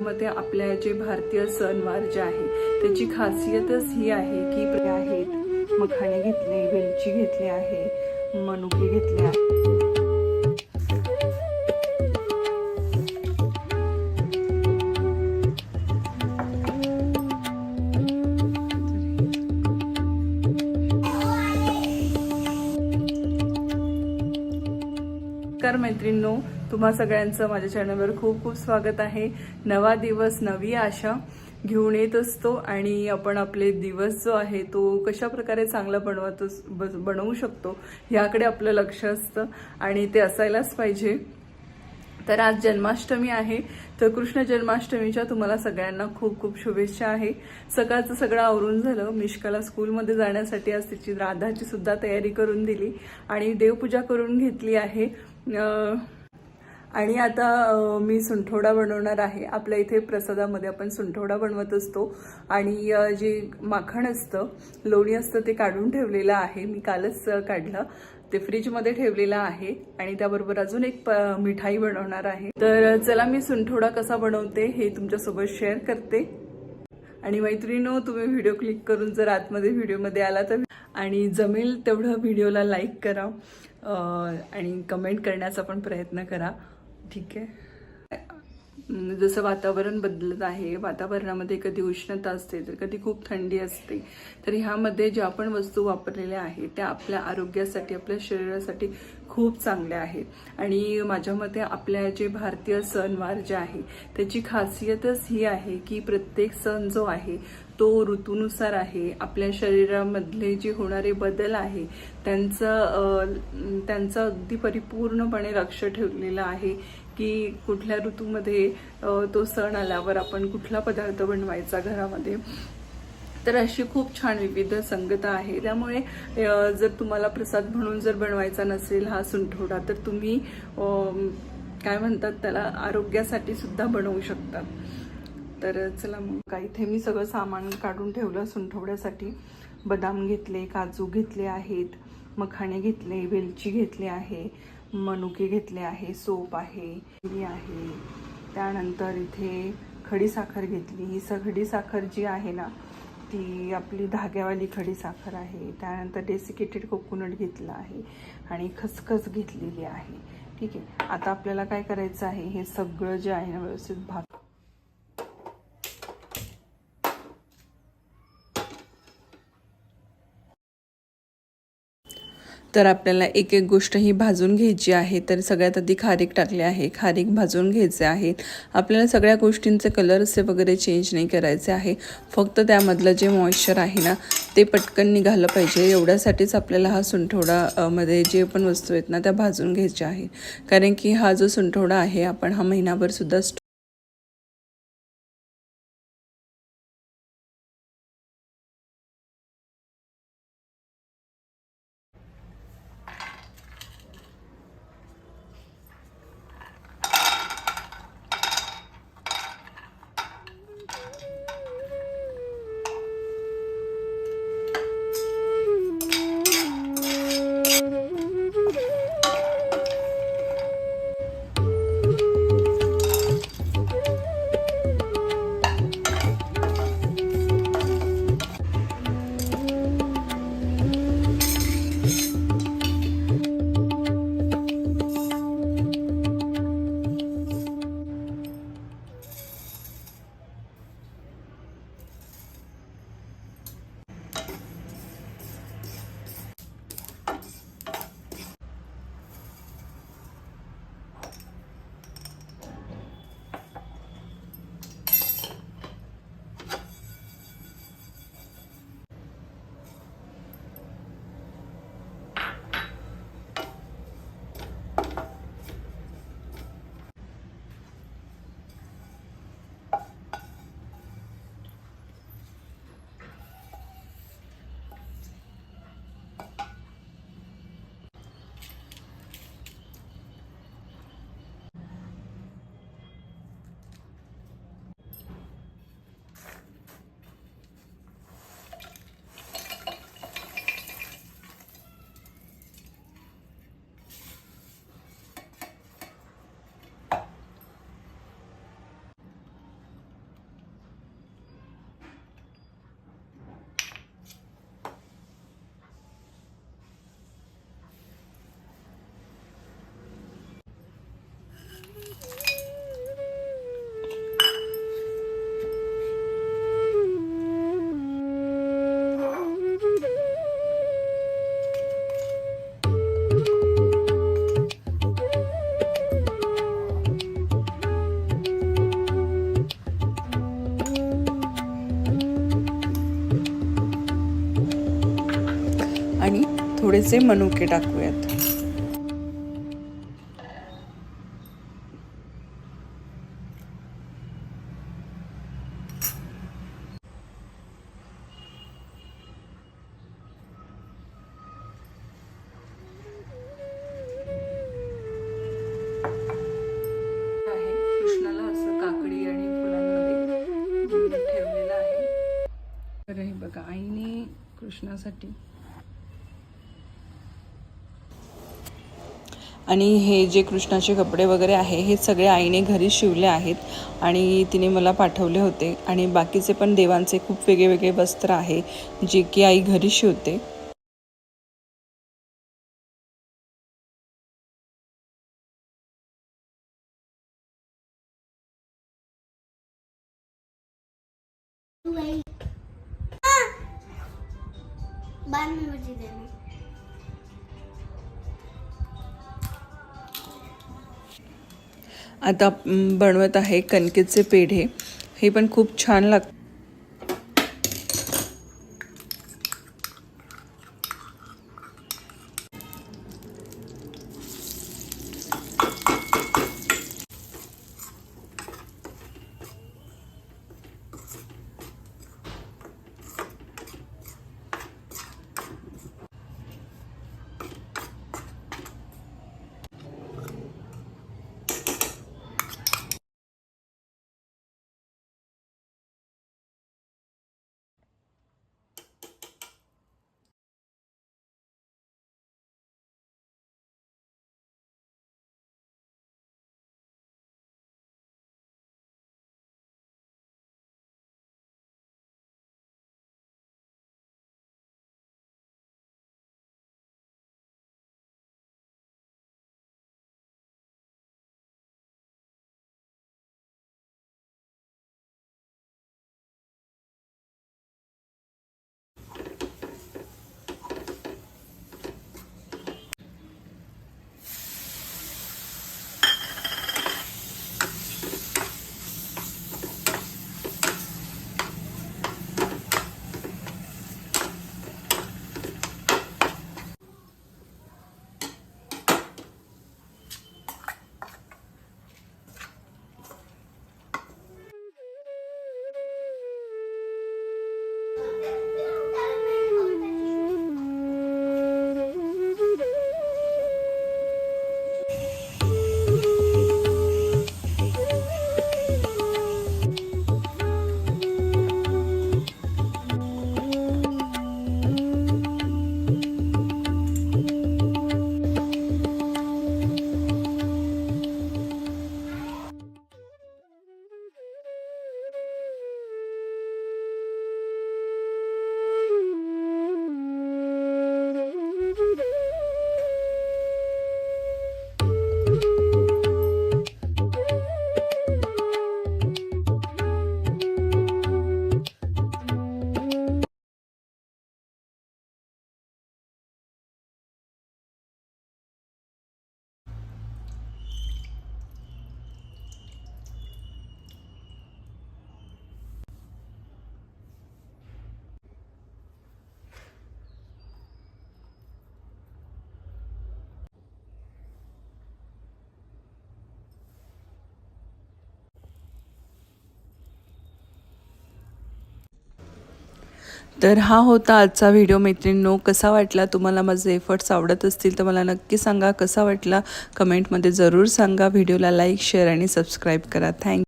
मध्ये आपल्या जे भारतीय सणवार जे आहे त्याची खासियतच ही आहे की आहेत मखाणे घेतले वेलची घेतली आहे मनुके घेतले आहे. नमस्कार मैत्रिणींनो तुम्हा सगळ्यांचं माझ्या चॅनलवर खूप खूप स्वागत आहे. नवा दिवस नवी आशा घेऊन येत असतो आणि आपण आपले दिवस जो आहे तो कशा प्रकारे चांगला बनवत अस- ब- बनवू शकतो याकडे आपलं लक्ष असतं आणि ते असायलाच पाहिजे. तर आज जन्माष्टमी आहे. तर कृष्ण जन्माष्टमीच्या तुम्हाला सगळ्यांना खूप खूप शुभेच्छा आहे. सकाळचं सगळं आवरून झालं. मिष्काला स्कूलमध्ये जाण्यासाठी आज तिची राधाची सुद्धा तयारी करून दिली आणि देवपूजा करून घेतली आहे. आणि आता मी सुंठोडा बनवणार आहे. आपल्या इथे प्रसादामध्ये आपण सुंठोडा बनवत असतो. आणि जे माखण असतं लोणी असतं ते काढून ठेवलेलं आहे. मी कालच काढलं. ते फ्रीजमध्ये ठेवलेलं आहे. आणि त्याबरोबर अजून एक प- मिठाई बनवणार आहे. तर चला मी सुंठोडा कसा बनवते हे तुमच्यासोबत शेअर करते. आणि मैत्रिणीनो तुम्ही व्हिडिओ क्लिक करून जर आतमध्ये व्हिडिओमध्ये आला तर आणि जमेल तेवढं व्हिडिओला लाईक करा. आणि कमेंट करण्याचा पण प्रयत्न करा. ठीक आहे. जसं वातावरण बदलत आहे वातावरणामध्ये कधी उष्णता असते तर कधी खूप थंडी असते तर ह्यामध्ये ज्या पण वस्तू वापरलेल्या आहेत त्या आपल्या आरोग्यासाठी आपल्या शरीरासाठी खूप चांगल्या आहेत. आणि माझ्या मते आपल्या जे भारतीय सणवार जे आहे त्याची खासियतच ही आहे की प्रत्येक सण जो आहे तो ऋतूनुसार आहे. आपल्या शरीरामधले जे होणारे बदल आहे त्यांचं त्यांचं अगदी परिपूर्णपणे लक्ष ठेवलेलं आहे की कुठल्या ऋतूमध्ये तो सण आल्यावर आपण कुठला पदार्थ बनवायचा घरामध्ये. तर अशी खूप छान विविध संगता आहे. त्यामुळे जर तुम्हाला प्रसाद म्हणून जर बनवायचा नसेल हा सुंठोडा तर तुम्ही काय म्हणतात त्याला आरोग्यासाठी सुद्धा बनवू शकता. तर चला मग का इथे मी सगळं सामान काढून ठेवलं सुंठवड्यासाठी. बदाम घेतले काजू घेतले आहेत. मखाणे घेतले वेलची घेतली आहे मनुके घेतले आहे सोप आहे आहे. त्यानंतर इथे खडी साखर घेतली. ही सगळी साखर जी आहे ना ती आपली धाग्यावाली खडी साखर आहे. त्यानंतर डेसिकेटेड कोकोनट घेतलं आहे आणि खसखस घेतलेली आहे. ठीक आहे. आता आपल्याला काय करायचं आहे? हे सगळं जे आहे ना व्यवस्थित भाग तर आपल्याला एक एक गोष्ट ही भाजून घ्यायची आहे तर सगळ्यात आधी खारीक टाकले आहे. खारीक भाजून घ्यायचे आहे आपल्याला सगळ्या गोष्टींचे कलर असे वगैरे चेंज नाही करायचे आहे. फक्त त्यामधलं जे मॉइश्चर आहे ना ते पटकन निघालं पाहिजे. एवढ्यासाठीच आपल्याला हा सुंठवडा मध्ये जे पण वस्तू आहेत ना त्या भाजून घ्यायच्या आहे कारण की हा जो सुंठवडा आहे आपण हा महिनाभरसुद्धा थोडेसे मनुके टाकूयात. कृष्णाला असं काकडी आणि ठेवलेलं आहे. हे बघा आईने कृष्णासाठी आणि हे जे कृष्णाचे कपडे वगैरे आहे हे सगळे आईने घरी शिवले आहेत आणि तिने मला पाठवले होते. आणि बाकीचे पण देवांचे खूप वेगळे वेगळे वस्त्र आहे जे की आई घरी शिवते. बाद में मुझे देना। आता बनवत आहे कणकेचे पेढे. हे पण खूप छान लाग तर हा होता आजचा व्हिडिओ मैत्रिणींनो कसा वाटला? तुम्हाला माझे एफर्ट्स आवडत असतील तर मला नक्की सांगा. कसा वाटला? कमेंटमध्ये जरूर सांगा. व्हिडिओला लाईक शेअर आणि सबस्क्राईब करा. थँक